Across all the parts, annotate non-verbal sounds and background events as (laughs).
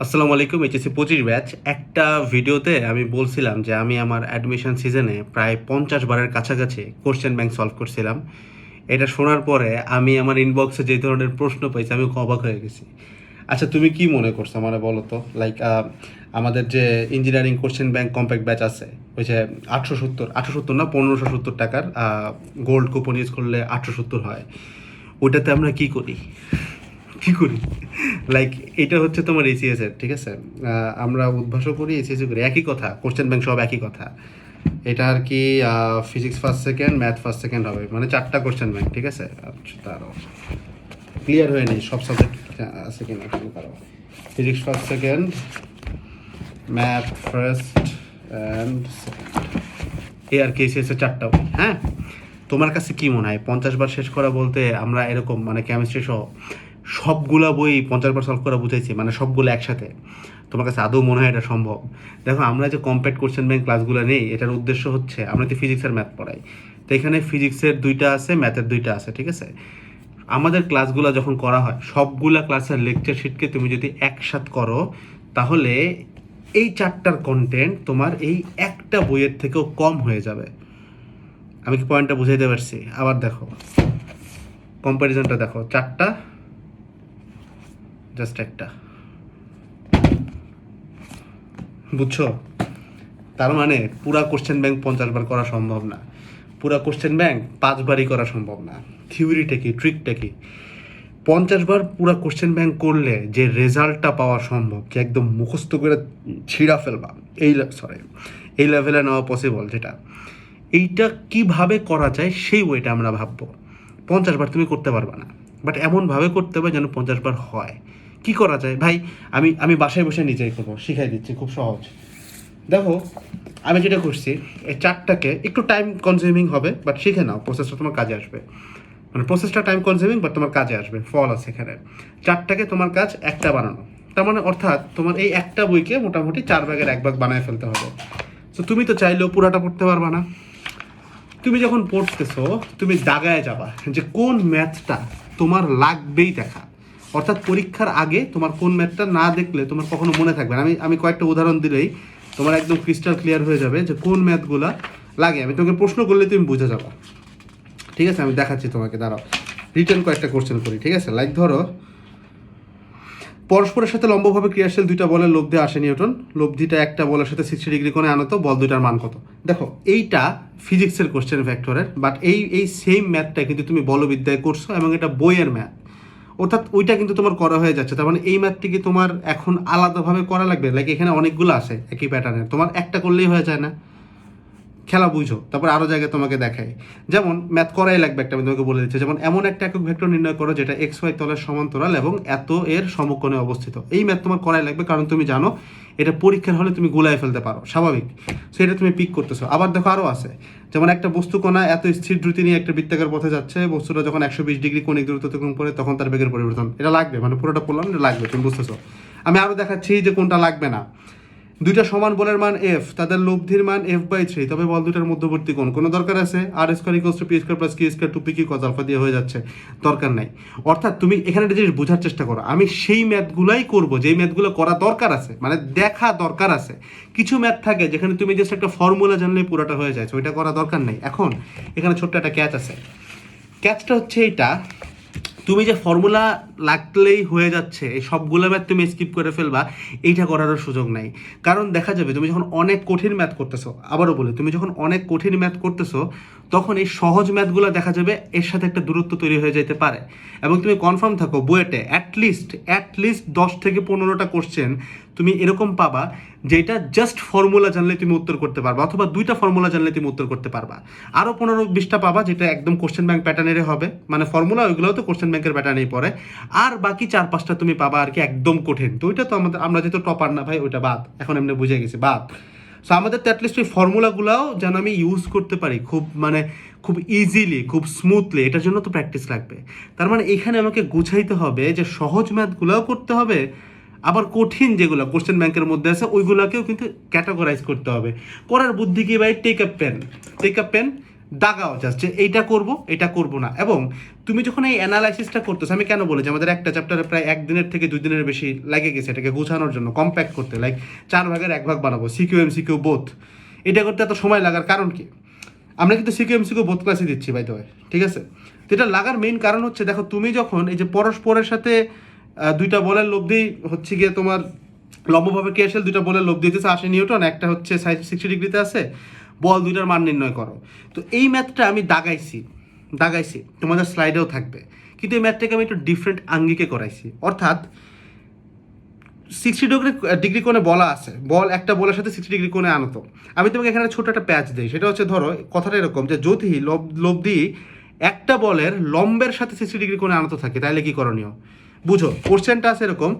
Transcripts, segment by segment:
আসসালামু আলাইকুম, এইচএসসি পঁচিশ ব্যাচ। একটা ভিডিওতে আমি বলছিলাম যে আমি আমার অ্যাডমিশন সিজনে প্রায় পঞ্চাশ বারের কাছাকাছি কোশ্চেন ব্যাংক সলভ করছিলাম। এটা শোনার পরে আমি আমার ইনবক্সে যে ধরনের প্রশ্ন পাইছি, আমি অবাক হয়ে গেছি। আচ্ছা তুমি কি মনে করছ মানে বলো তো? লাইক আমাদের যে engineering question bank compact batch আছে, ওই যে আটশো সত্তর আটশো সত্তর না, পনেরোশো সত্তর টাকার গোল্ড কুপন ইউজ করলে আটশো সত্তর হয়। ওইটাতে আমরা কি করি? কি করি? লাইক এটা হচ্ছে তোমার এসিএস এর, ঠিক আছে? আমরা উদ্ভাসও করি এসিএস করি। একই কথা কোশ্চেন ব্যাংক সব একই কথা। এটা আর কি physics first second math first second হবে। মানে চারটা কোশ্চেন ব্যাংক ঠিক আছে? আচ্ছা তারও ক্লিয়ার হয়ে নেই, সব সাবজেক্ট আছে কিনা করো physics first second math first and এই আর কি এসিএস এর চারটা হ্যাঁ? তোমার কাছে কি মনে হয়? পঞ্চাশ বার শেষ করা বলতে আমরা এরকম মানে কেমিস্ট্রি সহ সবগুলা বই পঞ্চাশ বার সলভ করা বুঝাইছি মানে সবগুলো একসাথে। তোমার কাছে আদৌ মনে হয় এটা সম্ভব? দেখো, আমরা যে কম্প্যাক্ট কোশ্চেন ব্যাংক ক্লাসগুলো নেই, এটার উদ্দেশ্য হচ্ছে আমরা তো ফিজিক্স আর ম্যাথ পড়াই। তো এখানে ফিজিক্সের দুইটা আছে ম্যাথের দুইটা আছে, ঠিক আছে? আমাদের ক্লাসগুলো যখন করা হয়, সবগুলা ক্লাসের লেকচার শিটকে তুমি যদি একসাথ করো, তাহলে এই চারটার কন্টেন্ট তোমার এই একটা বইয়ের থেকেও কম হয়ে যাবে। আমি কি পয়েন্টটা বুঝাইতে পারছি? আবার দেখো কম্প্যারিজনটা দেখো, চারটা জাস্ট একটা। বুঝছ? তার মানে পুরা কোশ্চেন ব্যাংক পঞ্চাশ বার করা সম্ভব না। পুরা কোশ্চেন ব্যাংক পাঁচবারই করা সম্ভব না। থিওরিটা কি ট্রিকটা কি? পঞ্চাশ বার পুরা কোশ্চেন ব্যাংক করলে যে রেজাল্টটা পাওয়া সম্ভব, যে একদম মুখস্থ করে ছিঁড়া ফেলবা, এই সরি এই লেভেলে নেওয়া পসিবল যেটা, এইটা কীভাবে করা যায় সেই ওয়েটা আমরা ভাববো। পঞ্চাশ বার তুমি করতে পারবা না বাট এমনভাবে করতে হবে যেন পঞ্চাশ বার হয়। কি করা যায়? ভাই, আমি আমি বাসায় বসে নিজেই করব, শিখাই দিচ্ছি, খুব সহজ। দেখো, আমি যেটা করছি, এই চারটাকে একটু টাইম কনজিউমিং হবে বাট শিখে নাও প্রসেসটা তোমার কাজে আসবে। মানে প্রসেসটা টাইম কনজিউমিং বাট তোমার কাজে আসবে, ফল আছে এখানে। চারটাকে তোমার কাজ একটা বানানো। তার মানে অর্থাৎ তোমার এই একটা বইকে মোটামুটি চার ভাগের এক ভাগ বানায় ফেলতে হবে। তো তুমি তো চাইলেও পুরাটা পড়তে পারবা না। তুমি যখন পড়তেছো, তুমি দাগায় যাবা যে কোন ম্যাথটা তোমার লাগবেই দেখা। অর্থাৎ পরীক্ষার আগে তোমার কোন ম্যাথটা না দেখলে তোমার কখনো মনে থাকবে না। আমি আমি কয়েকটা উদাহরণ দিলেই তোমার একদম ক্রিস্টাল ক্লিয়ার হয়ে যাবে যে কোন ম্যাথগুলা লাগে। আমি তোমাকে প্রশ্ন করলে তুমি বুঝে যাব। ঠিক আছে? আমি দেখাচ্ছি তোমাকে, দাঁড়াও। রিটার্ন কয়েকটা কোশ্চেন করি, ঠিক আছে? লাইক ধরো, পরস্পরের সাথে লম্বভাবে ক্রিয়াশীল দুইটা বলের লব্ধি আসে নিউটন। লব্ধিটা একটা বলের সাথে সিক্সটি ডিগ্রি কোণে আনত, বল দুইটার মান কত? দেখো, এইটা ফিজিক্সের কোশ্চেন ভেক্টরের বাট এই এই সেম ম্যাথটা কিন্তু তুমি বলবিদ্যায় করছ এবং এটা বইয়ের ম্যাথ অর্থাৎ ওইটা কিন্তু তোমার করা হয়ে যাচ্ছে। তার মানে এই ম্যাথটি কি তোমার এখন আলাদাভাবে করা লাগবে? লাইক এখানে অনেকগুলো আছে, একই প্যাটার্নের তোমার একটা করলেই হয়ে যায় না। খেলা বুঝো, তারপর আরও জায়গায় তোমাকে দেখায় যেমন ম্যাথ করাই লাগবে একটা, আমি তোমাকে বলে দিচ্ছি। যেমন এমন একটা একক ভেক্টর নির্ণয় করো, যেটা এক্স ওয়াই তলের সমান্তরাল এবং এত এর সমকোণে অবস্থিত। এই ম্যাথ তোমার করাই লাগবে, কারণ তুমি জানো এটা পরীক্ষার হলে তুমি গুলাই ফেলতে পারো, স্বাভাবিক। সেটা তুমি পিক করতেছো। আবার দেখো আরও আছে। যেমন একটা বস্তু কণা এত স্থির দ্রুতি নিয়ে একটা বৃত্তাকার পথে যাচ্ছে, বস্তুটা যখন একশো বিশ ডিগ্রি কোণিক দূরত্ব অতিক্রম করে তখন তার বেগের পরিবর্তন। এটা লাগবে মানে পুরোটা পড়লাম এটা লাগবে, তুমি বুঝতেছো? আমি আরও দেখাচ্ছি যে কোনটা লাগবে না। দুইটা সমান বলের মান এফ তাদের লব্ধির মান এফ বাই থ্রি তবে বল দুটার মধ্যবর্তী কোণ। কোনো দরকার আছে? R square equals to P square plus Q square two P Q cos alpha দিয়ে হয়ে যাচ্ছে। দরকার নাই। অর্থাৎ তুমি এখানে একটা জিনিস বোঝার চেষ্টা করো। আমি সেই ম্যাথগুলাই করব, যেই ম্যাথগুলো করা দরকার আছে মানে দেখা দরকার আছে। কিছু ম্যাথ থাকে যেখানে তুমি জাস্ট একটা ফর্মুলা জানলেই পুরোটা হয়ে যায় ওইটা করা দরকার নেই। এখন এখানে ছোট্ট একটা ক্যাচ আছে। ক্যাচটা হচ্ছে এইটা তুমি যে ফর্মুলা লাগলেই হয়ে যাচ্ছে, এই সবগুলো ম্যাথ তুমি স্কিপ করে ফেলবা, এইটা করারও সুযোগ নাই। কারণ দেখা যাবে, তুমি যখন অনেক কঠিন ম্যাথ করতেছো, আবারও বলে, তুমি যখন অনেক কঠিন ম্যাথ করতেছো, তখন এই সহজ ম্যাথগুলো দেখা যাবে এর সাথে একটা দূরত্ব তৈরি হয়ে যেতে পারে। এবং তুমি কনফার্ম থাকো, বুয়েটে অ্যাটলিস্ট অ্যাটলিস্ট দশ থেকে পনেরোটা কোশ্চেন তুমি এরকম পাবা যেটা জাস্ট ফর্মুলা জানলে তুমি উত্তর করতে পারবা, অথবা দুইটা ফর্মুলা জানলে তুমি উত্তর করতে পারবা। আরও পনেরো বিশটা পাবা যেটা একদম কোশ্চেন ব্যাংক প্যাটার্নেরই হবে মানে ফর্মুলা ওইগুলোও তো কোশ্চেন ব্যাংকের প্যাটার্নেই পড়ে। আর বাকি চার পাঁচটা তুমি পাবা আর কি একদম কঠিন। তো ওইটা তো আমাদের, আমরা যেহেতু টপার না ভাই, ওইটা বাদ। এখন এমনি বুঝে গেছি, বাদ। সো আমাদের তো অ্যাটলিস্ট ওই ফর্মুলাগুলোও যেন আমি ইউজ করতে পারি খুব মানে খুব ইজিলি খুব স্মুথলি এটার জন্য তো প্র্যাকটিস লাগবে। তার মানে এখানে আমাকে গুছাইতে হবে যে সহজ ম্যাথগুলোও করতে হবে আবার কঠিন যেগুলো কোশ্চেন ব্যাংকের মধ্যে আছে, ওইগুলোকেও কিন্তু ক্যাটাগরাইজ করতে হবে। করার বুদ্ধি কি ভাই? Take up pen take up pen দাগাও just যে এইটা করব, এটা করব না। এবং তুমি যখন এই অ্যানালাইসিসটা করতেছো, আমি কেন বলি যে আমাদের একটা চ্যাপ্টারে প্রায় একদিনের থেকে দুই দিনের বেশি লাগে গেছে এটাকে গোছানোর জন্য কম্প্যাক্ট করতে। লাইক চার ভাগের এক ভাগ বানাবো, সিকিউ এম সিকিউ বোথ এটা করতে এত সময় লাগার কারণ কি? আমরা কিন্তু সিকিউ এম সিকিউ বোথ ক্লাসে দিচ্ছি বাই দ্য ঠিক আছে? তো এটা লাগার মেইন কারণ হচ্ছে, দেখো তুমি যখন এই যে পরস্পরের সাথে দুইটা বলের লব্ধি হচ্ছে গিয়ে তোমার লম্বভাবে ক্রিয়াশীল দুইটা বলের লব্ধি হচ্ছে আশি নিউটন, একটা হচ্ছে সিক্সটি ডিগ্রিতে আছে, বল দুইটার মান নির্ণয় করো। তো এই ম্যাথটা আমি দাগাইছি দাগাইছি, তোমাদের স্লাইডেও থাকবে। কিন্তু এই ম্যাথটাকে আমি একটু ডিফারেন্ট আঙ্গিকে করাইছি। অর্থাৎ সিক্সটি ডিগ্রি ডিগ্রি কোণে বলা আছে, বল একটা বলের সাথে সিক্সটি ডিগ্রি কোণে আনত। আমি তোমাকে এখানে ছোট একটা প্যাচ দিই, সেটা হচ্ছে ধরো, কথাটা এরকম যে যদি লব লব্ধি একটা বলের লম্বের সাথে সিক্সটি ডিগ্রি কোণে আনত থাকে তাহলে কি করণীয়? বুঝো কোশ্চেনটা আছে এরকম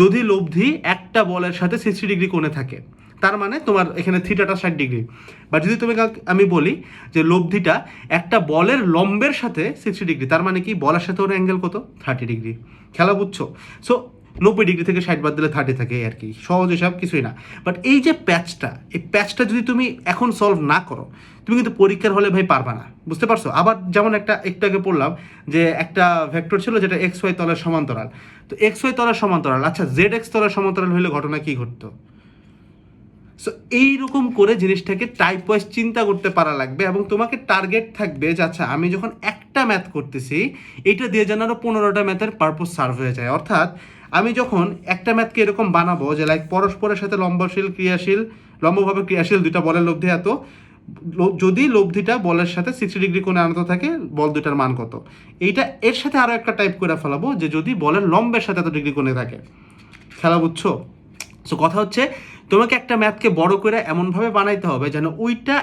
যদি লব্ধি একটা বলের সাথে সিক্সটি ডিগ্রি কোণে থাকে, তার মানে তোমার এখানে থিটাটা ষাট ডিগ্রি বা যদি তুমি আমি বলি যে লব্ধিটা একটা বলের লম্বের সাথে সিক্সটি ডিগ্রি তার মানে কি, বলের সাথে ওর অ্যাঙ্গেল কত? থার্টি ডিগ্রি খেলা বুঝছ? সো নব্বই ডিগ্রি থেকে ষাট বাদ দিলে থার্টি থাকে আর কি। সহজ হিসাব কিছুই না। বাট এই যে প্যাচটা এই প্যাচটা যদি তুমি এখন সলভ না করো, তুমি কিন্তু পরীক্ষার হলে ভাই পারবা না। বুঝতে পারছ? আবার যেমন একটা, একটু আগে পড়লাম যে একটা ভেক্টর ছিল যেটা এক্স ওয়াই তলের সমান্তরাল। তো এক্স ওয়াই তলের সমান্তরাল আচ্ছা জেড এক্স তলের সমান্তরাল হলে ঘটনা কি ঘটতো? সো এইরকম করে জিনিসটাকে টাইপ ওয়াইজ চিন্তা করতে পারা লাগবে এবং তোমাকে টার্গেট থাকবে যে আচ্ছা আমি যখন একটা ম্যাথ করতেছি এটা দিয়ে যেন পনেরোটা ম্যাথের পারপোজ সার্ভ হয়ে যায়। অর্থাৎ আমি যখন একটা ম্যাথকে এরকম বানাবো যে লাইক পরস্পরের সাথে লম্বশীল ক্রিয়াশীল, লম্বভাবে ক্রিয়াশীল দুইটা বলের লব্ধি এত যদি লব্ধিটা বলের সাথে সিক্সটি ডিগ্রি কোণে আনত থাকে, বল দুইটার মান কত? এইটা এর সাথে আরও একটা টাইপ করে ফেলাবো যে, যদি বলের লম্বের সাথে এত ডিগ্রি কোণে থাকে। খেলা বুঝছ? সো কথা হচ্ছে, তোমাকে একটা ম্যাথকে বড় করে এমনভাবে বানাইতে হবে যেন ওইটা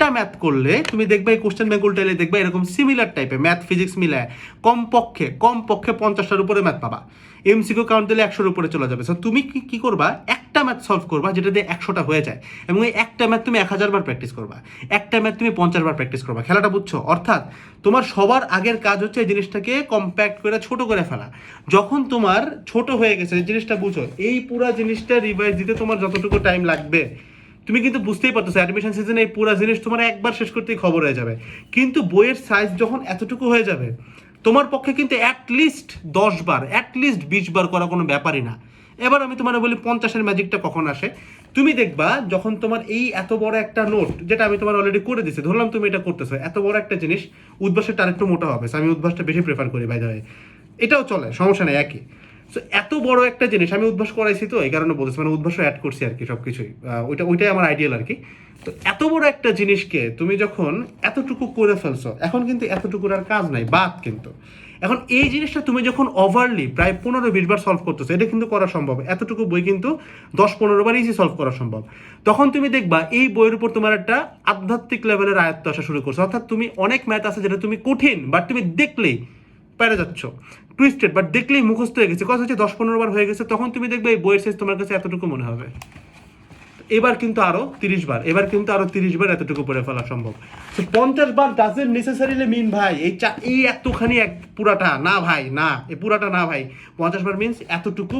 একটা ম্যাথ করলে, তুমি দেখবে এই কোশ্চেন ব্যাঙ্ক উল্টাইলে দেখবে এরকম সিমিলার টাইপের ম্যাথ ফিজিক্স মিলায়। কমপক্ষে কমপক্ষে পঞ্চাশটার উপরে ম্যাথ পাবা। এমসিকিউ কাউন্ট দিলে একশোর উপরে চলে যাবে। তুমি কি কি করবা? একটা ম্যাথ সলভ করবা, যেটা দিয়ে একশোটা হয়ে যায়। এবং এই একটা ম্যাথ তুমি এক হাজার বার প্র্যাকটিস করবা। একটা ম্যাথ তুমি পঞ্চাশ বার প্র্যাকটিস করবা। খেলাটা বুঝছ? অর্থাৎ, তোমার সবার আগের কাজ হচ্ছে এই জিনিসটাকে কম্প্যাক্ট করে, ছোট করে ফেলা। যখন তোমার ছোট হয়ে গেছে, এই জিনিসটা বুঝো, এই পুরা জিনিসটা রিভাইজ দিতে তোমার যতটুকু টাইম লাগবে তুমি কিন্তু বুঝতেই পারতেছো অ্যাডমিশন সিজনে এই পুরা জিনিস তোমার একবার শেষ করতেই খবর হয়ে যাবে। কিন্তু বইয়ের সাইজ যখন এতটুকু হয়ে যাবে, তোমার পক্ষে কিন্তু অ্যাটলিস্ট দশ বার অ্যাটলিস্ট বিশ বার করা কোনো ব্যাপারই না। এবার আমি তোমার বলি, পঞ্চাশের ম্যাজিকটা কখন আসে? তুমি দেখবা, যখন তোমার এই এত বড় একটা নোট যেটা আমি তোমার অলরেডি করে দিচ্ছি ধরলাম তুমি এটা করতেছো, এত বড় একটা জিনিস উদ্ভাসের আরেকটু মোটা হবে আমি উদ্ভাসটা বেশি প্রেফার করি বাই দ্য এটাও চলে, সমস্যা নেই, একই। এত বড় একটা জিনিস, আমি উদ্ভাস করাইছি তো, এই কারণে বলতেছি মানে উদ্ভাসও অ্যাড করছি আর কি সব কিছুই ওইটা, ওইটাই আমার আইডিয়াল আর কি। তো এত বড় একটা জিনিসকে তুমি যখন এতটুকু করে ফেলছো, এখন কিন্তু এতটুকুর আর কাজ নাই, বাদ কিন্তু। এখন এই জিনিসটা তুমি যখন ওভারলি প্রায় পনেরো বিশ বার সলভ করতেছো, এটা কিন্তু করা সম্ভব। এতটুকু বই কিন্তু দশ পনেরো বার ইজি সলভ করা সম্ভব। তখন তুমি দেখবা, এই বইয়ের উপর তোমার একটা আধ্যাত্মিক লেভেলের আয়ত্ত আসা শুরু করছ। অর্থাৎ তুমি অনেক ম্যাথ আছে যেটা তুমি কঠিন বাট তুমি দেখলেই পেরে যাচ্ছ। টুইস্টেড বাট দেখলেই মুখস্থ হয়ে গেছে। কথা হচ্ছে দশ পনেরো বার হয়ে গেছে। তখন তুমি দেখবে এই বইয়ের সাইজ তোমার কাছে এতটুকু মনে হবে। এবার কিন্তু আরও তিরিশ বার, এবার কিন্তু আরও তিরিশ বার এতটুকু পড়ে ফেলা সম্ভব। তো পঞ্চাশ বার ডাজেন নেসেসারিলি মিন ভাই, এই চা, এই এতখানি এক পুরাটা, না ভাই, না, এই পুরাটা না ভাই। পঞ্চাশ বার মিনস এতটুকু,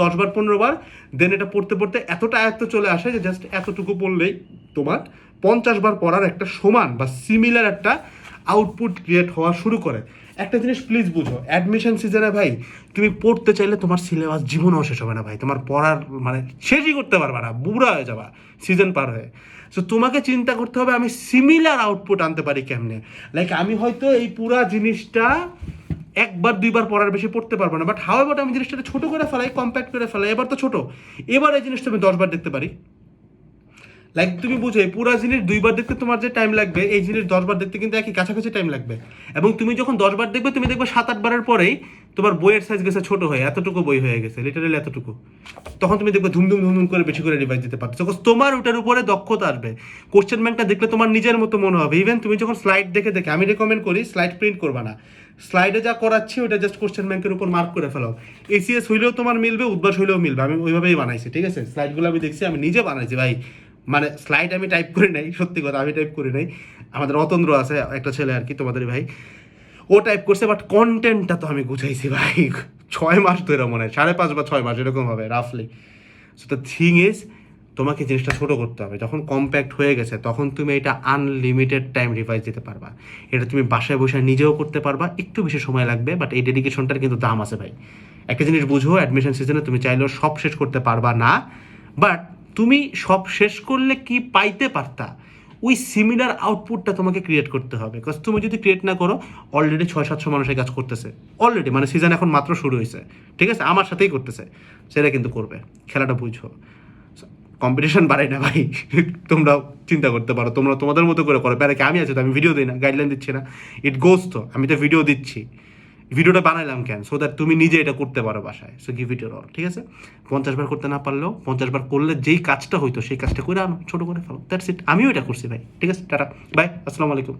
দশ বার, পনেরো বার দেন এটা পড়তে পড়তে এতটা আয়ত্ত চলে আসে যে জাস্ট এতটুকু পড়লেই তোমার পঞ্চাশ বার পড়ার একটা সমান বা সিমিলার একটা আউটপুট ক্রিয়েট হওয়া শুরু করে। একটা জিনিস প্লিজ বুঝো অ্যাডমিশন সিজনে ভাই, তুমি পড়তে চাইলে তোমার সিলেবাস জীবনও শেষ হবে না ভাই, তোমার পড়ার মানে শেষই করতে পারবে না, বুড়া হয়ে যাবা সিজন পার হয়ে। সো তোমাকে চিন্তা করতে হবে আমি সিমিলার আউটপুট আনতে পারি কেমনে? লাইক আমি হয়তো এই পুরা জিনিসটা একবার, দুইবার পড়ার বেশি পড়তে পারব না বাট হাও এবার আমি জিনিসটা ছোটো করে ফেলাই কম্প্যাক্ট করে ফেলাই, এবার তো ছোটো। এবার এই জিনিসটা আমি দশবার দেখতে পারি। লাইক তুমি বুঝো, এই পুরো জিনিস দুইবার দেখতে তোমার যে টাইম লাগবে, এই জিনিস দশবার দেখতে কিন্তু একই কাছাকাছি টাইম লাগবে। এবং তুমি যখন দশবার দেখবে, তুমি দেখবে সাত আট বারের পরেই তোমার বইয়ের সাইজ গেছে ছোট হয়ে, এতটুকু বই হয়ে গেছে লিটারালি এতটুকু। তখন তুমি দেখবে ধুমধুম ধুমধুম করে বেশি করে রিভাইজ দিতে পারছ তোমার ওটার উপরে দক্ষতা আসবে। কোশ্চেন ব্যাংকটা দেখলে তোমার নিজের মতো মনে হবে। ইভেন তুমি যখন স্লাইড দেখে দেখে, আমি রেকমেন্ড করি স্লাইড প্রিন্ট করবা না। স্লাইডে যা করাচ্ছি, ওটা জাস্ট কোশ্চেন ব্যাংকের উপর মার্ক করে ফেলাও এসিএস হইলেও তোমার মিলবে, উদ্বাস হইলেও মিলবে। আমি ওইভাবেই বানাইছি, ঠিক আছে? স্লাইডগুলো আমি দেখছি, আমি নিজে বানাইছি, ভাই। মানে স্লাইড আমি টাইপ করে নাই, সত্যি কথা আমি টাইপ করে নাই। আমাদের অতন্দ্র আছে একটা ছেলে আর কি তোমাদের ভাই। ও টাইপ করছে বাট কন্টেন্টটা তো আমি গুছাইছি ভাই। ছয় মাস ধরে মনে হয়, সাড়ে পাঁচ বা ছয় মাস এরকম হবে রাফলি সো দ্য থিং ইজ তোমাকে জিনিসটা ছোটো করতে হবে। যখন কম্প্যাক্ট হয়ে গেছে, তখন তুমি এটা আনলিমিটেড টাইম রিভাইজ দিতে পারবা। এটা তুমি বাসায় বসে নিজেও করতে পারবা, একটু বেশি সময় লাগবে বাট এই ডেডিকেশনটার কিন্তু দাম আছে ভাই। একটা জিনিস বুঝো অ্যাডমিশন সিজনে তুমি চাইলেও সব শেষ করতে পারবা না বাট তুমি সব শেষ করলে কি পাইতে পারতা? ওই সিমিলার আউটপুটটা তোমাকে ক্রিয়েট করতে হবে। বিকজ তুমি যদি ক্রিয়েট না করো অলরেডি ছয়, সাতশো মানুষের কাজ করতেছে। অলরেডি মানে সিজন এখন মাত্র শুরু হয়েছে ঠিক আছে? আমার সাথেই করতেছে। সেটা কিন্তু করবে। খেলাটা বুঝো। কম্পিটিশন বাড়াই না ভাই। (laughs) তোমরা চিন্তা করতে পারো। তোমরা তোমাদের মতো করে করো। প্যারে কি আমি আছি তো, আমি ভিডিও দিই না। গাইডলাইন দিচ্ছি না। ইট গোস তো। আমি তো ভিডিও দিচ্ছি। ভিডিওটা বানাইলাম কেন? সো দ্যাট তুমি নিজে এটা করতে পারো বাসায়। সো গিভ ইট অল ঠিক আছে? পঞ্চাশ বার করতে না পারলেও পঞ্চাশ বার করলে যেই কাজটা হইতো, সেই কাজটা করে আনো, ছোটো করে ফেলো। দ্যাটস ইট আমিও এটা করছি ভাই, ঠিক আছে? টাটা বাই আসসালামু আলাইকুম।